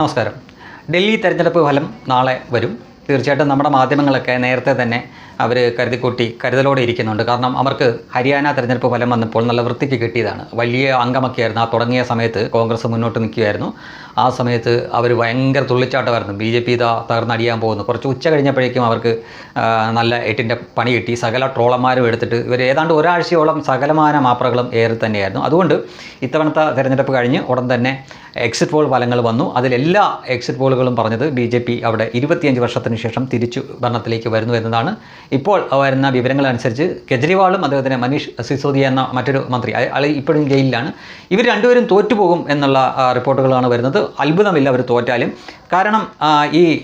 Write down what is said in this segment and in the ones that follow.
നമസ്കാരം. ഡൽഹി തെരഞ്ഞെടുപ്പ് ഫലം നാളെ വരും. തീർച്ചയായിട്ടും നമ്മുടെ മാധ്യമങ്ങളൊക്കെ നേരത്തെ തന്നെ അവർ കരുതിക്കൂട്ടി കരുതലോടെ ഇരിക്കുന്നുണ്ട്. കാരണം അവർക്ക് ഹരിയാന തെരഞ്ഞെടുപ്പ് ഫലം വന്നപ്പോൾ നല്ല വൃത്തിക്ക് കിട്ടിയതാണ്. വലിയ അംഗമൊക്കെയായിരുന്നു. ആ തുടങ്ങിയ സമയത്ത് കോൺഗ്രസ് മുന്നോട്ട് നിൽക്കുകയായിരുന്നു. ആ സമയത്ത് അവർ ഭയങ്കര തുള്ളിച്ചാട്ടമായിരുന്നു. ബി ജെ പി ഇതാ തകർന്നടിയാൻ പോകുന്നു. കുറച്ച് ഉച്ച കഴിഞ്ഞപ്പോഴേക്കും അവർക്ക് നല്ല എട്ടിന്റെ പണി കിട്ടി. സകല ട്രോളന്മാരും എടുത്തിട്ട് ഇവർ ഏതാണ്ട് ഒരാഴ്ചയോളം സകലമാന മാപ്രകളും ഏറി തന്നെയായിരുന്നു. അതുകൊണ്ട് ഇത്തവണത്തെ തെരഞ്ഞെടുപ്പ് കഴിഞ്ഞ് ഉടൻ തന്നെ എക്സിറ്റ് പോൾ ഫലങ്ങൾ വന്നു. അതിലെല്ലാ എക്സിറ്റ് പോളുകളും പറഞ്ഞത് ബി ജെ പി അവിടെ ഇരുപത്തിയഞ്ച് വർഷത്തിന് ശേഷം തിരിച്ചു ഭരണത്തിലേക്ക് വരുന്നു എന്നതാണ് ഇപ്പോൾ വരുന്ന വിവരങ്ങളനുസരിച്ച് കെജ്രിവാളും അദ്ദേഹത്തിന് മനീഷ് സിസോദിയ എന്ന മറ്റൊരു മന്ത്രി അയ- അയാൾ ഇപ്പോഴും ജയിലിലാണ്. ഇവർ രണ്ടുപേരും തോറ്റുപോകും എന്നുള്ള റിപ്പോർട്ടുകളാണ് വരുന്നത്. അത്ഭുതമില്ല അവർ തോറ്റാലും. കാരണം ഈ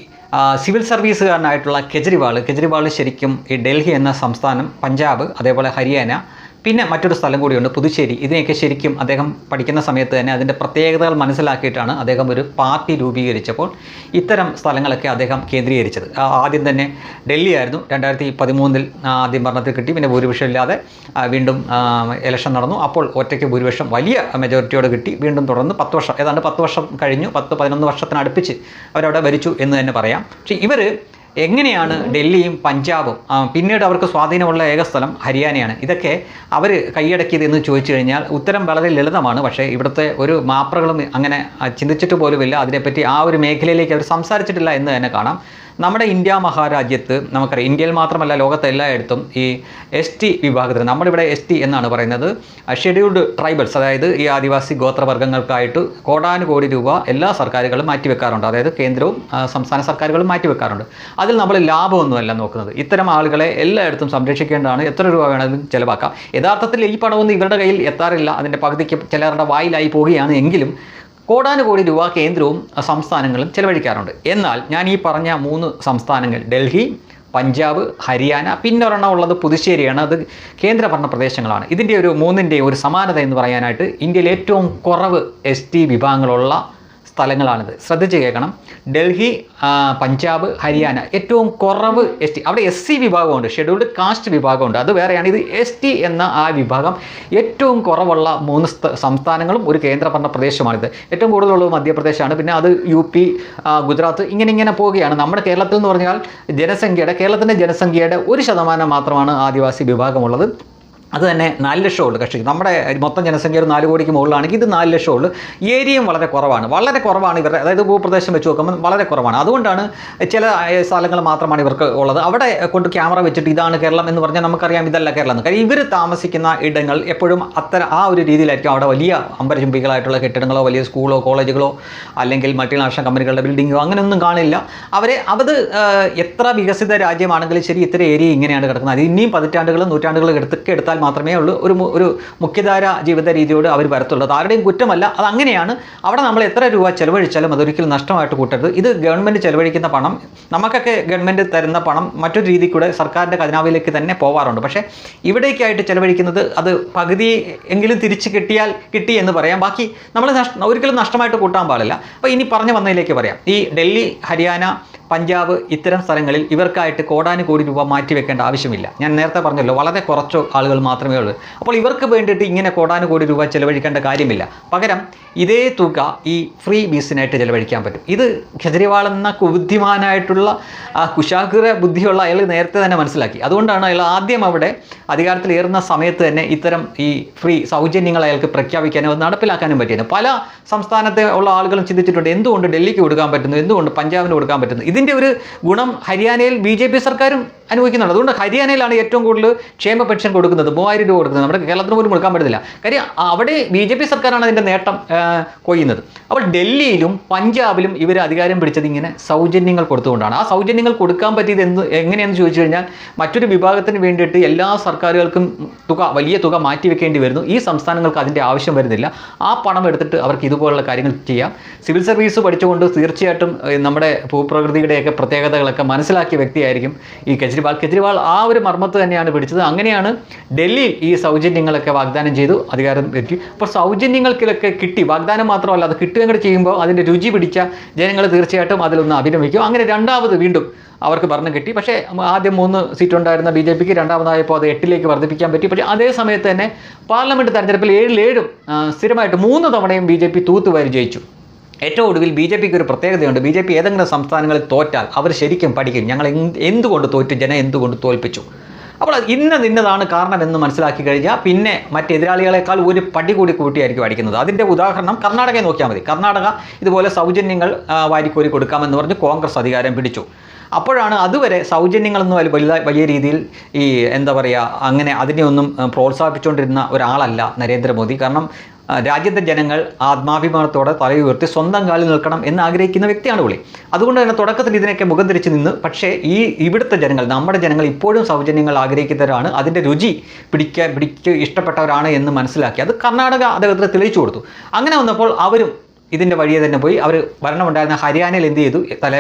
സിവിൽ സർവീസുകാരനായിട്ടുള്ള കെജ്രിവാൾ കെജ്രിവാൾ ശരിക്കും ഈ ഡൽഹി എന്ന സംസ്ഥാനം പഞ്ചാബ് അതേപോലെ ഹരിയാന പിന്നെ മറ്റൊരു സ്ഥലം കൂടിയുണ്ട് പുതുച്ചേരി. ഇതിനെയൊക്കെ ശരിക്കും അദ്ദേഹം പഠിക്കുന്ന സമയത്ത് തന്നെ അതിന്റെ പ്രത്യേകതകൾ മനസ്സിലാക്കിയിട്ടാണ് അദ്ദേഹം ഒരു പാർട്ടി രൂപീകരിച്ചപ്പോൾ ഇത്തരം സ്ഥലങ്ങളൊക്കെ അദ്ദേഹം കേന്ദ്രീകരിച്ചത്. ആദ്യം തന്നെ ഡൽഹി ആയിരുന്നു രണ്ടായിരത്തി പതിമൂന്നിൽ ആദ്യം ഭരണത്തിൽ കിട്ടി. പിന്നെ ഭൂരിപക്ഷം ഇല്ലാതെ വീണ്ടും ഇലക്ഷൻ നടന്നു. അപ്പോൾ ഒറ്റയ്ക്ക് ഭൂരിപക്ഷം വലിയ മെജോറിറ്റിയോട് കിട്ടി. വീണ്ടും തുടർന്ന് പത്ത് വർഷം ഏതാണ്ട് പത്ത് വർഷം കഴിഞ്ഞു. പത്ത് പതിനൊന്ന് വർഷത്തിനടുപ്പിച്ച് അവരവിടെ ഭരിച്ചു എന്ന് തന്നെ പറയാം. പക്ഷേ ഇവർ എങ്ങനെയാണ് ഡൽഹിയും പഞ്ചാബും പിന്നീട് അവർക്ക് സ്വാധീനമുള്ള ഏക സ്ഥലം ഹരിയാനയാണ്. ഇതൊക്കെ അവർ കൈയടക്കിയത് എന്ന് ചോദിച്ചു കഴിഞ്ഞാൽ ഉത്തരം വളരെ ലളിതമാണ്. പക്ഷേ ഇവിടുത്തെ ഒരു മാപ്രകളും അങ്ങനെ ചിന്തിച്ചിട്ട് പോലുമില്ല. അതിനെപ്പറ്റി ആ ഒരു മേഖലയിലേക്ക് അവർ സംസാരിച്ചിട്ടില്ല എന്ന് തന്നെ കാണാം. നമ്മുടെ ഇന്ത്യ മഹാരാജ്യത്ത് നമുക്കറിയാം ഇന്ത്യയിൽ മാത്രമല്ല ലോകത്തെ എല്ലായിടത്തും ഈ എസ് ടി വിഭാഗത്തിൽ നമ്മളിവിടെ എസ് ടി എന്നാണ് പറയുന്നത്. ഷെഡ്യൂൾഡ് ട്രൈബൽസ് അതായത് ഈ ആദിവാസി ഗോത്രവർഗങ്ങൾക്കായിട്ട് കോടാനുകോടി രൂപ എല്ലാ സർക്കാരുകളും മാറ്റിവെക്കാറുണ്ട്. അതായത് കേന്ദ്രവും സംസ്ഥാന സർക്കാരുകളും മാറ്റിവെക്കാറുണ്ട്. അതിൽ നമ്മൾ ലാഭമൊന്നുമല്ല നോക്കുന്നത്. ഇത്തരം ആളുകളെ എല്ലായിടത്തും സംരക്ഷിക്കേണ്ടതാണ്. എത്ര രൂപ വേണമെങ്കിലും ചിലവാക്കാം. യഥാർത്ഥത്തിൽ ഈ പണമൊന്നും ഇവരുടെ കയ്യിൽ എത്താറില്ല. അതിന്റെ പകുതിക്ക് ചിലരുടെ വായിലായി പോവുകയാണ് എങ്കിലും കോടാനുകോടി രൂപ കേന്ദ്രവും സംസ്ഥാനങ്ങളും ചെലവഴിക്കാറുണ്ട്. എന്നാൽ ഞാൻ ഈ പറഞ്ഞ മൂന്ന് സംസ്ഥാനങ്ങൾ ഡൽഹി പഞ്ചാബ് ഹരിയാന പിന്നൊരെണ്ണം ഉള്ളത് പുതുച്ചേരിയാണ് അത് കേന്ദ്രഭരണ പ്രദേശങ്ങളാണ്. ഇതിന്റെ ഒരു മൂന്നിന്റെയും ഒരു സമാനത എന്ന് പറയാനായിട്ട് ഇന്ത്യയിൽ ഏറ്റവും കുറവ് എസ് ടി വിഭാഗങ്ങളുള്ള സ്ഥലങ്ങളാണിത്. ശ്രദ്ധിച്ച് കേൾക്കണം ഡൽഹി പഞ്ചാബ് ഹരിയാന ഏറ്റവും കുറവ് എസ് ടി. അവിടെ എസ് സി വിഭാഗമുണ്ട്. ഷെഡ്യൂൾഡ് കാസ്റ്റ് വിഭാഗമുണ്ട്. അത് വേറെയാണ്. ഇത് എസ് ടി എന്ന ആ വിഭാഗം ഏറ്റവും കുറവുള്ള മൂന്ന് സംസ്ഥാനങ്ങളും ഒരു കേന്ദ്രഭരണ പ്രദേശമാണിത്. ഏറ്റവും കൂടുതലുള്ളത് മധ്യപ്രദേശാണ്. പിന്നെ അത് യു പി ഗുജറാത്ത് ഇങ്ങനെ ഇങ്ങനെ പോവുകയാണ്. നമ്മുടെ കേരളത്തിൽ എന്ന് പറഞ്ഞാൽ ജനസംഖ്യയുടെ കേരളത്തിന്റെ ജനസംഖ്യയുടെ ഒരു ശതമാനം മാത്രമാണ് ആദിവാസി വിഭാഗമുള്ളത്. അത് തന്നെ നാല് ലക്ഷമുള്ളൂ കക്ഷി നമ്മുടെ മൊത്തം ജനസംഖ്യ ഒരു നാല് കോടിക്ക് മുകളിലാണെങ്കിൽ ഇത് നാല് ലക്ഷമുള്ളൂ ഏരിയയും വളരെ കുറവാണ്. വളരെ കുറവാണ് ഇവരുടെ അതായത് ഭൂപ്രദേശം വെച്ച് നോക്കുമ്പോൾ വളരെ കുറവാണ്. അതുകൊണ്ടാണ് ചില സ്ഥലങ്ങൾ മാത്രമാണ് ഇവർക്ക് ഉള്ളത്. അവിടെ കൊണ്ട് ക്യാമറ വെച്ചിട്ട് ഇതാണ് കേരളം എന്ന് പറഞ്ഞാൽ നമുക്കറിയാം ഇതല്ല കേരളം എന്ന്. കാര്യം ഇവർ താമസിക്കുന്ന ഇടങ്ങൾ എപ്പോഴും അത്തരം ആ ഒരു രീതിയിലായിരിക്കും അവിടെ വലിയ അമ്പരചുംബികളായിട്ടുള്ള കെട്ടിടങ്ങളോ വലിയ സ്കൂളോ കോളേജുകളോ അല്ലെങ്കിൽ മൾട്ടിനാഷണൽ കമ്പനികളുടെ ബിൽഡിങ്ങോ അങ്ങനെയൊന്നും കാണില്ല. അവരെ ഏഹ്, എത്ര വികസിത രാജ്യമാണെങ്കിലും ശരി ഇത്ര ഏരിയ ഇങ്ങനെയാണ് കിടക്കുന്നത്. അത് ഇനിയും പതിറ്റാണ്ടുകളും നൂറ്റാണ്ടുകളും എടുത്തൊക്കെ എടുത്താൽ മാത്രമേ ഉള്ളൂ. ഒരു ഒരു മുഖ്യധാര ജീവിത രീതിയോട് അവർ വരത്തുള്ളൂ അത് ആരുടെയും കുറ്റമല്ല. അത് അങ്ങനെയാണ്. അവിടെ നമ്മൾ എത്ര രൂപ ചെലവഴിച്ചാലും അതൊരിക്കലും നഷ്ടമായിട്ട് കൂട്ടരുത്. ഇത് ഗവൺമെന്റ് ചെലവഴിക്കുന്ന പണം. നമുക്കൊക്കെ ഗവൺമെന്റ് തരുന്ന പണം മറ്റൊരു രീതിയിൽ കൂടെ സർക്കാരിന്റെ ഖജനാവിലേക്ക് തന്നെ പോവാറുണ്ട്. പക്ഷേ ഇവിടേക്കായിട്ട് ചെലവഴിക്കുന്നത് അത് പകുതി എങ്കിലും തിരിച്ച് കിട്ടിയാൽ കിട്ടി എന്ന് പറയാം. ബാക്കി നമ്മൾ ഒരിക്കലും നഷ്ടമായിട്ട് കൂട്ടാൻ പാടില്ല. അപ്പോൾ ഇനി പറഞ്ഞു വന്നതിലേക്ക് പറയാം. ഈ ഡൽഹി ഹരിയാന പഞ്ചാബ് ഇത്തരം സ്ഥലങ്ങളിൽ ഇവർക്കായിട്ട് കോടാനുകോടി രൂപ മാറ്റിവെക്കേണ്ട ആവശ്യമില്ല. ഞാൻ നേരത്തെ പറഞ്ഞല്ലോ വളരെ കുറച്ച് ആളുകൾ മാത്രമേ ഉള്ളൂ. അപ്പോൾ ഇവർക്ക് വേണ്ടിയിട്ട് ഇങ്ങനെ കോടാനുകോടി രൂപ ചെലവഴിക്കേണ്ട കാര്യമില്ല. പകരം ഇതേ തുക ഈ ഫ്രീ ബീസിനായിട്ട് ചെലവഴിക്കാൻ പറ്റും. ഇത് കെജ്രിവാൾ എന്ന കുബുദ്ധിമാനായിട്ടുള്ള കുശാഗ്ര ബുദ്ധിയുള്ള അയാൾ നേരത്തെ തന്നെ മനസ്സിലാക്കി. അതുകൊണ്ടാണ് അയാൾ ആദ്യം അവിടെ അധികാരത്തിലേറുന്ന സമയത്ത് തന്നെ ഇത്തരം ഈ ഫ്രീ സൗജന്യങ്ങൾ അയാൾക്ക് പ്രഖ്യാപിക്കാനും നടപ്പിലാക്കാനും പറ്റിയത്. പല സംസ്ഥാനത്തെ ഉള്ള ആളുകളും ചിന്തിച്ചിട്ടുണ്ട് എന്തുകൊണ്ട് ഡൽഹിക്ക് കൊടുക്കാൻ പറ്റുന്നു എന്തുകൊണ്ട് പഞ്ചാബിന് കൊടുക്കാൻ പറ്റുന്നു. ഇതിന്റെ ഒരു ഗുണം ഹരിയാനയിൽ ബി സർക്കാരും അനുഭവിക്കുന്നുണ്ട്. അതുകൊണ്ട് ഹരിയാനയിലാണ് ഏറ്റവും കൂടുതൽ ക്ഷേമ പെൻഷൻ കൊടുക്കുന്നത്. മൂവായിരം രൂപ കൊടുക്കുന്നത്. നമ്മുടെ കേരളത്തിന് പോലും കൊടുക്കാൻ പറ്റത്തില്ല. കാര്യം അവിടെ ബി ജെ പി സർക്കാരാണ് അതിന്റെ നേട്ടം കൊയ്യുന്നത്. അപ്പോൾ ഡൽഹിയിലും പഞ്ചാബിലും ഇവർ അധികാരം പിടിച്ചത് ഇങ്ങനെ സൗജന്യങ്ങൾ കൊടുത്തുകൊണ്ടാണ്. ആ സൗജന്യങ്ങൾ കൊടുക്കാൻ പറ്റിയത് എന്ത് എങ്ങനെയെന്ന് ചോദിച്ചു കഴിഞ്ഞാൽ മറ്റൊരു വിഭാഗത്തിന് വേണ്ടിയിട്ട് എല്ലാ സർക്കാരുകൾക്കും തുക വലിയ തുക മാറ്റിവെക്കേണ്ടി വരുന്നു. ഈ സംസ്ഥാനങ്ങൾക്ക് അതിന്റെ ആവശ്യം വരുന്നില്ല. ആ പണം എടുത്തിട്ട് അവർക്ക് ഇതുപോലുള്ള കാര്യങ്ങൾ ചെയ്യാം. സിവിൽ സർവീസ് പഠിച്ചുകൊണ്ട് തീർച്ചയായിട്ടും നമ്മുടെ ഭൂപ്രകൃതിയുടെയൊക്കെ പ്രത്യേകതകളൊക്കെ മനസ്സിലാക്കിയ വ്യക്തിയായിരിക്കും ഈ കെജ്രിവാൾ. കെജ്രിവാൾ ആ ഒരു മർമ്മത്ത് തന്നെയാണ് പിടിച്ചത്. അങ്ങനെയാണ് ഡൽഹിയിൽ ഈ സൗജന്യങ്ങളൊക്കെ വാഗ്ദാനം ചെയ്തു. അധികാരം പറ്റി അപ്പോൾ സൗജന്യങ്ങൾക്കൊക്കെ കിട്ടി. വാഗ്ദാനം മാത്രമല്ല അത് കിട്ടുകയും കൂടെ ചെയ്യുമ്പോൾ അതിന്റെ രുചി പിടിച്ച ജനങ്ങൾ തീർച്ചയായിട്ടും അതിലൊന്ന് അഭിനമിക്കും അങ്ങനെ രണ്ടാമത് വീണ്ടും അവർക്ക് ഭരണം കിട്ടി. പക്ഷേ ആദ്യം മൂന്ന് സീറ്റ് ഉണ്ടായിരുന്ന ബി ജെ പിക്ക് രണ്ടാമതായപ്പോൾ അത് എട്ടിലേക്ക് വർദ്ധിപ്പിക്കാൻ പറ്റി. പക്ഷേ അതേ സമയത്ത് തന്നെ പാർലമെന്റ് തെരഞ്ഞെടുപ്പിൽ ഏഴിൽ ഏഴും സ്ഥിരമായിട്ട് മൂന്ന് തവണയും ബി ജെ പി തൂത്തുവാരി ജയിച്ചു. ഏറ്റവും ഒടുവിൽ ബി ജെ പിക്ക് ഒരു പ്രത്യേകതയുണ്ട്. ബി ജെ പി ഏതെങ്കിലും സംസ്ഥാനങ്ങളിൽ തോറ്റാൽ അവർ ശരിക്കും പഠിക്കും. ഞങ്ങൾ എന്ത് എന്തുകൊണ്ട് തോറ്റു? ജനം എന്തുകൊണ്ട് തോൽപ്പിച്ചു? അപ്പോൾ ഇന്നത് ഇന്നതാണ് കാരണമെന്ന് മനസ്സിലാക്കി കഴിഞ്ഞാൽ പിന്നെ മറ്റെതിരാളികളെക്കാൾ ഒരു പടി കൂടി കൂട്ടിയായിരിക്കും അടിക്കുന്നത്. അതിന്റെ ഉദാഹരണം കർണാടകയെ നോക്കിയാൽ മതി. കർണാടക ഇതുപോലെ സൗജന്യങ്ങൾ വാരിക്കോരി കൊടുക്കാമെന്ന് പറഞ്ഞ് കോൺഗ്രസ് അധികാരം പിടിച്ചു. അപ്പോഴാണ് അതുവരെ സൗജന്യങ്ങളൊന്നും വലിയ വലുതാ വലിയ രീതിയിൽ ഈ എന്താ പറയുക അങ്ങനെ അതിനെയൊന്നും പ്രോത്സാഹിപ്പിച്ചുകൊണ്ടിരുന്ന ഒരാളല്ല നരേന്ദ്രമോദി. കാരണം രാജ്യത്തെ ജനങ്ങൾ ആത്മാഭിമാനത്തോടെ തലയുയർത്തി സ്വന്തം കാലിൽ നിൽക്കണം എന്ന് ആഗ്രഹിക്കുന്ന വ്യക്തിയാണ് പുള്ളി. അതുകൊണ്ട് തന്നെ തുടക്കത്തിൽ ഇതിനൊക്കെ മുഖം തിരിച്ച് നിന്ന് പക്ഷേ ഈ ഇവിടുത്തെ ജനങ്ങൾ നമ്മുടെ ജനങ്ങൾ ഇപ്പോഴും സൗജന്യങ്ങൾ ആഗ്രഹിക്കുന്നവരാണ്. അതിന്റെ രുചി പിടിക്കാൻ പിടിച്ച് ഇഷ്ടപ്പെട്ടവരാണ് എന്ന് മനസ്സിലാക്കി അത് കർണാടക അദ്ദേഹത്തിന് തെളിയിച്ചു കൊടുത്തു. അങ്ങനെ വന്നപ്പോൾ അവരും ഇതിന്റെ വഴിയെ തന്നെ പോയി അവർ ഭരണമുണ്ടായിരുന്ന ഹരിയാനയിൽ എന്ത് ചെയ്തു? തല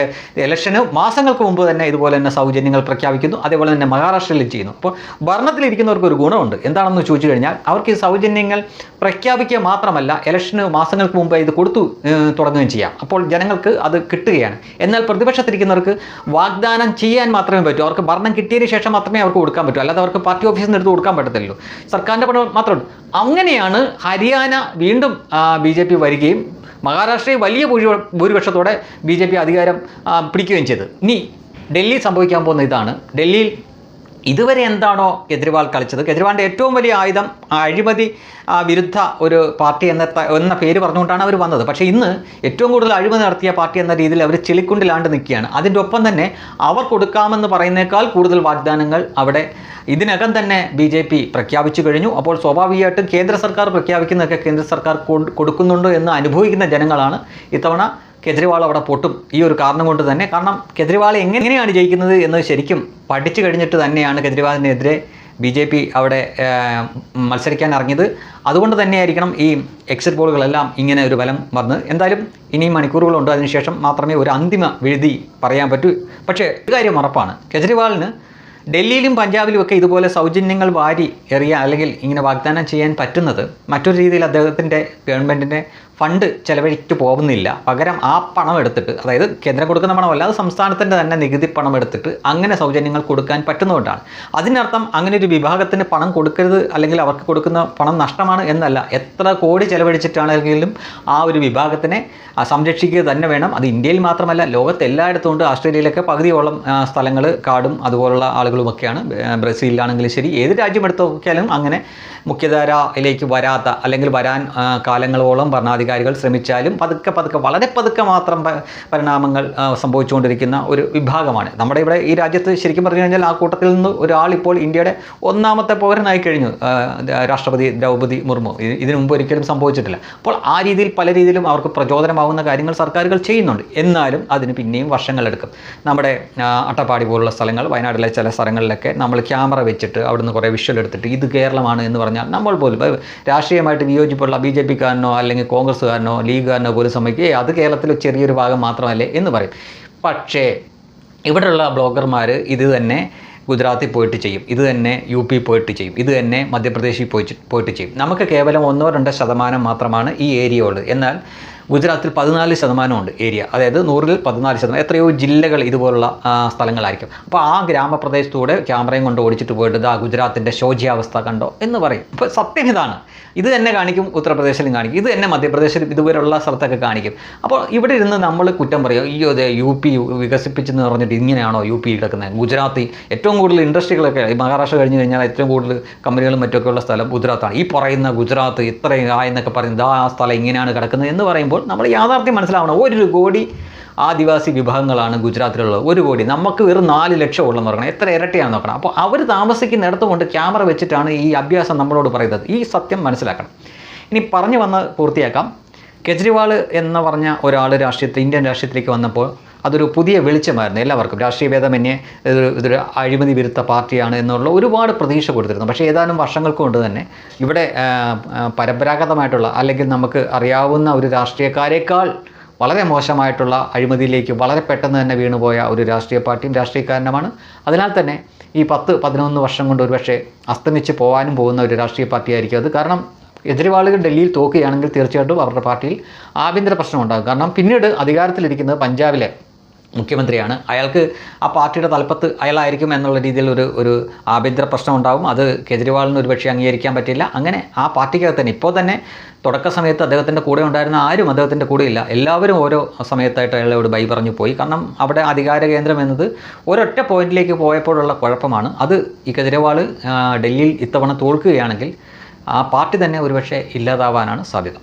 ഇലക്ഷന് മാസങ്ങൾക്ക് മുമ്പ് തന്നെ ഇതുപോലെ തന്നെ സൗജന്യങ്ങൾ പ്രഖ്യാപിക്കുന്നു. അതേപോലെ തന്നെ മഹാരാഷ്ട്രയിലും ചെയ്യുന്നു. അപ്പോൾ ഭരണത്തിലിരിക്കുന്നവർക്ക് ഒരു ഗുണമുണ്ട്. എന്താണെന്ന് ചോദിച്ചു കഴിഞ്ഞാൽ അവർക്ക് ഈ സൗജന്യങ്ങൾ പ്രഖ്യാപിക്കുക മാത്രമല്ല ഇലക്ഷന് മാസങ്ങൾക്ക് മുമ്പ് ഇത് കൊടുത്തു തുടങ്ങുകയും ചെയ്യാം. അപ്പോൾ ജനങ്ങൾക്ക് അത് കിട്ടുകയാണ്. എന്നാൽ പ്രതിപക്ഷത്തിരിക്കുന്നവർക്ക് വാഗ്ദാനം ചെയ്യാൻ മാത്രമേ പറ്റൂ. അവർക്ക് ഭരണം കിട്ടിയതിന് ശേഷം മാത്രമേ അവർക്ക് കൊടുക്കാൻ പറ്റൂ. അല്ലാതെ അവർക്ക് പാർട്ടി ഓഫീസിൽ നിന്ന് എടുത്ത് കൊടുക്കാൻ പറ്റത്തില്ലല്ലോ. സർക്കാരിന്റെ പണം മാത്രമേ ഉള്ളൂ അങ്ങനെയാണ് ഹരിയാന വീണ്ടും ബി വരികയും മഹാരാഷ്ട്രയിൽ വലിയ ഭൂരി- ഭൂരിപക്ഷത്തോടെ ബി ജെ പി അധികാരം പിടിക്കുകയും ചെയ്തത് ഇനി ഡൽഹി സംഭവിക്കാൻ പോകുന്ന ഇതാണ്. ഡൽഹിയിൽ ഇതുവരെ എന്താണോ കെജ്രിവാൾ കളിച്ചത്? കെജ്രിവാളിന്റെ ഏറ്റവും വലിയ ആയുധം അഴിമതി വിരുദ്ധ ഒരു പാർട്ടി എന്ന എന്ന പേര് പറഞ്ഞുകൊണ്ടാണ് അവർ വന്നത്. പക്ഷേ ഇന്ന് ഏറ്റവും കൂടുതൽ അഴിമതി നടത്തിയ പാർട്ടി എന്ന രീതിയിൽ അവർ ചെളിക്കുണ്ടിലാണ്ട് നിൽക്കുകയാണ്. അതിന്റെ ഒപ്പം തന്നെ അവർ കൊടുക്കാമെന്ന് പറയുന്നേക്കാൾ കൂടുതൽ വാഗ്ദാനങ്ങൾ അവിടെ ഇതിനകം തന്നെ ബി ജെ പി പ്രഖ്യാപിച്ചു കഴിഞ്ഞു. അപ്പോൾ സ്വാഭാവികമായിട്ടും കേന്ദ്ര സർക്കാർ പ്രഖ്യാപിക്കുന്നതൊക്കെ കേന്ദ്ര സർക്കാർ കൊടുക്കുന്നുണ്ട് എന്ന് അനുഭവിക്കുന്ന ജനങ്ങളാണ് ഇത്തവണ കെജ്രിവാൾ അവിടെ പൊട്ടും. ഈ ഒരു കാരണം കൊണ്ട് തന്നെ. കാരണം കെജ്രിവാൾ എങ്ങനെയാണ് ജയിക്കുന്നത് എന്ന് ശരിക്കും പഠിച്ചു കഴിഞ്ഞിട്ട് തന്നെയാണ് കെജ്രിവാളിനെതിരെ ബി ജെ പി അവിടെ മത്സരിക്കാൻ ഇറങ്ങിയത്. അതുകൊണ്ട് തന്നെയായിരിക്കണം ഈ എക്സിറ്റ് പോളുകളെല്ലാം ഇങ്ങനെ ഒരു ബലം വന്ന്. എന്തായാലും ഇനിയും മണിക്കൂറുകളുണ്ട്. അതിനുശേഷം മാത്രമേ ഒരു അന്തിമ വിഴുതി പറയാൻ പറ്റൂ. പക്ഷേ ഒരു കാര്യം ഉറപ്പാണ്. കെജ്രിവാളിന് ഡൽഹിയിലും പഞ്ചാബിലും ഒക്കെ ഇതുപോലെ സൗജന്യങ്ങൾ വാരി എറിയാൻ അല്ലെങ്കിൽ ഇങ്ങനെ വാഗ്ദാനം ചെയ്യാൻ പറ്റുന്നത് മറ്റൊരു രീതിയിൽ അദ്ദേഹത്തിന്റെ ഗവൺമെന്റിന്റെ ഫണ്ട് ചെലവഴിച്ചു പോകുന്നില്ല. പകരം ആ പണം എടുത്തിട്ട് അതായത് കേന്ദ്രം കൊടുക്കുന്ന പണമല്ല അത് സംസ്ഥാനത്തിന്റെ തന്നെ നികുതി പണം എടുത്തിട്ട് അങ്ങനെ സൗജന്യങ്ങൾ കൊടുക്കാൻ പറ്റുന്നതുകൊണ്ടാണ്. അതിനർത്ഥം അങ്ങനെ ഒരു വിഭാഗത്തിന് പണം കൊടുക്കരുത് അല്ലെങ്കിൽ അവർക്ക് കൊടുക്കുന്ന പണം നഷ്ടമാണ് എന്നല്ല. എത്ര കോടി ചെലവഴിച്ചിട്ടാണെങ്കിലും ആ ഒരു വിഭാഗത്തിനെ സംരക്ഷിക്കുക തന്നെ വേണം. അത് ഇന്ത്യയിൽ മാത്രമല്ല ലോകത്ത് എല്ലായിടത്തും ഉണ്ട്. ആസ്ട്രേലിയയിലൊക്കെ പകുതിയോളം സ്ഥലങ്ങൾ കാടും അതുപോലുള്ള ആളുകളുമൊക്കെയാണ്. ബ്രസീലിലാണെങ്കിലും ശരി ഏത് രാജ്യം എടുത്തു നോക്കിയാലും അങ്ങനെ മുഖ്യധാരയിലേക്ക് വരാത്ത അല്ലെങ്കിൽ വരാൻ കാലങ്ങളോളം കാലങ്ങളോളം ഭരണാധികാരികൾ ശ്രമിച്ചാലും പതുക്കെ പതുക്കെ വളരെ പതുക്കെ മാത്രം പരിണാമങ്ങൾ സംഭവിച്ചുകൊണ്ടിരിക്കുന്ന ഒരു വിഭാഗമാണ്. നമ്മുടെ ഇവിടെ ഈ രാജ്യത്ത് ശരിക്കും പറഞ്ഞു കഴിഞ്ഞാൽ ആ കൂട്ടത്തിൽ നിന്ന് ഒരാൾ ഇപ്പോൾ ഇന്ത്യയുടെ ഒന്നാമത്തെ പൗരനായി കഴിഞ്ഞു രാഷ്ട്രപതി ദ്രൗപദി മുർമു. ഇതിനു മുമ്പ് ഒരിക്കലും സംഭവിച്ചിട്ടില്ല. അപ്പോൾ ആ രീതിയിൽ പല രീതിയിലും അവർക്ക് പ്രചോദനമാവുന്ന കാര്യങ്ങൾ സർക്കാരുകൾ ചെയ്യുന്നുണ്ട്. എന്നാലും അതിന് പിന്നെയും വർഷങ്ങളെടുക്കും. നമ്മുടെ അട്ടപ്പാടി പോലുള്ള സ്ഥലങ്ങൾ വയനാട്ടിലെ ചില സ്ഥലങ്ങളിലൊക്കെ നമ്മൾ ക്യാമറ വെച്ചിട്ട് അവിടുന്ന് കുറേ വിഷ്വൽ എടുത്തിട്ട് ഇത് കേരളമാണ് എന്ന് പറഞ്ഞാൽ നമ്മൾ പോലും രാഷ്ട്രീയമായിട്ട് വിയോജിപ്പുള്ള ബി ജെ പിക്കാരനോ അല്ലെങ്കിൽ കോൺഗ്രസ്സുകാരനോ ലീഗുകാരനോ പോലും സമ്മതിക്കുക അത് കേരളത്തിൽ ചെറിയൊരു ഭാഗം മാത്രമല്ലേ എന്ന് പറയും. പക്ഷേ ഇവിടെയുള്ള ബ്ലോഗർമാർ ഇത് തന്നെ ഗുജറാത്തിൽ പോയിട്ട് ചെയ്യും. ഇത് തന്നെ യു പി പോയിട്ട് ചെയ്യും. ഇത് തന്നെ മധ്യപ്രദേശിൽ പോയിട്ട് പോയിട്ട് ചെയ്യും. നമുക്ക് കേവലം ഒന്നോ രണ്ടോ ശതമാനം മാത്രമാണ് ഈ ഏരിയ ഉള്ളത്. എന്നാൽ ഗുജറാത്തിൽ പതിനാല് ശതമാനമുണ്ട് ഏരിയ. അതായത് നൂറിൽ പതിനാല് ശതമാനം. എത്രയോ ജില്ലകൾ ഇതുപോലുള്ള ആ, സ്ഥലങ്ങളായിരിക്കും. അപ്പോൾ ആ ഗ്രാമപ്രദേശത്തൂടെ ക്യാമറയും കൊണ്ട് ഓടിച്ചിട്ട് പോയിട്ട് ഇതാ ഗുജറാത്തിന്റെ ശോച്യാവസ്ഥ കണ്ടോ എന്ന് പറയും. ഇപ്പോൾ സത്യം ഇതാണ്. ഇത് തന്നെ കാണിക്കും ഉത്തർപ്രദേശിലും കാണിക്കും. ഇത് തന്നെ മധ്യപ്രദേശിലും ഇതുപോലുള്ള സ്ഥലത്തൊക്കെ കാണിക്കും. അപ്പോൾ ഇവിടെ ഇരുന്ന് നമ്മൾ കുറ്റം പറയും അയ്യോ അതെ യു പി വികസിപ്പിച്ചെന്ന് പറഞ്ഞിട്ട് ഇങ്ങനെയാണോ യു പി കിടക്കുന്നത്? ഗുജറാത്തി ഏറ്റവും കൂടുതൽ ഇൻഡസ്ട്രികളൊക്കെ മഹാരാഷ്ട്ര കഴിഞ്ഞ് കഴിഞ്ഞാൽ ഏറ്റവും കൂടുതൽ കമ്പനികളും മറ്റൊക്കെ ഉള്ള സ്ഥലം ഗുജറാത്താണ്. ഈ പറയുന്ന ഗുജറാത്ത് ഇത്രയും ആയെന്നൊക്കെ പറയുന്നത് ആ സ്ഥലം ഇങ്ങനെയാണ് കിടക്കുന്നത് എന്ന് പറയുമ്പോൾ നമ്മൾ യാഥാർത്ഥ്യം മനസ്സിലാവണം. ഒരു കോടി ആദിവാസി വിഭാഗങ്ങളാണ് ഗുജറാത്തിലുള്ളത്. ഒരു കോടി. നമുക്ക് വെറും നാല് ലക്ഷം ഉള്ളെന്ന് പറയണം. എത്ര ഇരട്ടിയാണെന്ന് നോക്കണം. അപ്പോൾ അവർ താമസിക്കുന്നിടത്ത് കൊണ്ട് ക്യാമറ വെച്ചിട്ടാണ് ഈ അഭ്യാസം നമ്മളോട് പറയുന്നത്. ഈ സത്യം മനസ്സിലാക്കണം. ഇനി പറഞ്ഞു വന്ന് പൂർത്തിയാക്കാം. കെജ്രിവാൾ എന്ന് പറഞ്ഞ ഒരാൾ രാഷ്ട്രീയത്തിൽ ഇന്ത്യൻ രാഷ്ട്രീയത്തിലേക്ക് വന്നപ്പോൾ അതൊരു പുതിയ വെളിച്ചമായിരുന്നു. എല്ലാവർക്കും രാഷ്ട്രീയ ഭേദമന്യേ ഇതൊരു ഇതൊരു അഴിമതി വിരുദ്ധ പാർട്ടിയാണ് എന്നുള്ള ഒരുപാട് പ്രതീക്ഷ കൊടുത്തിരുന്നു. പക്ഷേ ഏതാനും വർഷങ്ങൾക്ക് കൊണ്ട് തന്നെ ഇവിടെ പരമ്പരാഗതമായിട്ടുള്ള അല്ലെങ്കിൽ നമുക്ക് അറിയാവുന്ന ഒരു രാഷ്ട്രീയക്കാരേക്കാൾ വളരെ മോശമായിട്ടുള്ള അഴിമതിയിലേക്ക് വളരെ പെട്ടെന്ന് തന്നെ വീണുപോയ ഒരു രാഷ്ട്രീയ പാർട്ടിയും രാഷ്ട്രീയക്കാരനുമാണ്. അതിനാൽ തന്നെ ഈ പത്ത് പതിനൊന്ന് വർഷം കൊണ്ട് ഒരുപക്ഷെ അസ്തമിച്ച് പോകാനും പോകുന്ന ഒരു രാഷ്ട്രീയ പാർട്ടിയായിരിക്കും അത്. കാരണം എതിരാളികൾ ഡൽഹിയിൽ തോക്കുകയാണെങ്കിൽ തീർച്ചയായിട്ടും അവരുടെ പാർട്ടിയിൽ ആഭ്യന്തര പ്രശ്നം ഉണ്ടാകും കാരണം പിന്നീട് അധികാരത്തിലിരിക്കുന്നത് പഞ്ചാബിലെ മുഖ്യമന്ത്രിയാണ്. അയാൾക്ക് ആ പാർട്ടിയുടെ തലപ്പത്ത് അയാളായിരിക്കും എന്നുള്ള രീതിയിൽ ഒരു ഒരു ആഭ്യന്തര പ്രശ്നം ഉണ്ടാകും അത് കേജ്രിവാളിന് ഒരുപക്ഷെ അംഗീകരിക്കാൻ പറ്റില്ല. അങ്ങനെ ആ പാർട്ടിക്കകത്ത് തന്നെ ഇപ്പോൾ തന്നെ തുടക്ക സമയത്ത് അദ്ദേഹത്തിന്റെ കൂടെ ഉണ്ടായിരുന്ന ആരും അദ്ദേഹത്തിന്റെ കൂടെയില്ല എല്ലാവരും ഓരോ സമയത്തായിട്ട് അയാളോട് ബൈ പറഞ്ഞു പോയി. കാരണം അവിടെ അധികാര കേന്ദ്രം എന്നത് ഒരൊറ്റ പോയിന്റിലേക്ക് പോയപ്പോഴുള്ള കുഴപ്പമാണ്. അത് ഈ കെജ്രിവാൾ ഡൽഹിയിൽ ഇത്തവണ തോൽക്കുകയാണെങ്കിൽ ആ പാർട്ടി തന്നെ ഒരുപക്ഷെ ഇല്ലാതാവാനാണ് സാധ്യത.